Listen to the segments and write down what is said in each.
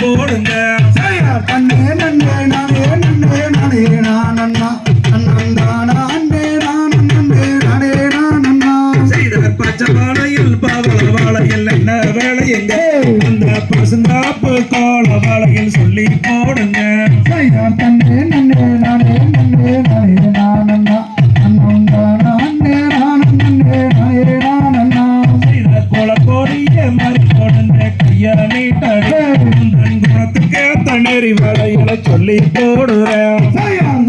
போடுங்க. கண்ணே நன்னே நானே நன்னே நானே நானண்ணா அண்ணந்தானா அண்ணே நான் நன்னே நானே நானண்ணா செய்தார் பச்சை வளையல் பவள என்ன பசுந்தாப்பு கோல வளையல் சொல்லி மலையில சொல்லி போடுறேன்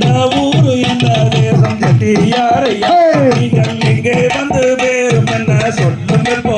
எந்த ஊரு எந்த தேசம் செட்டியாரையா நீங்கள் இங்கே வந்து பேரும் என்ன சொல்லுங்கள் போ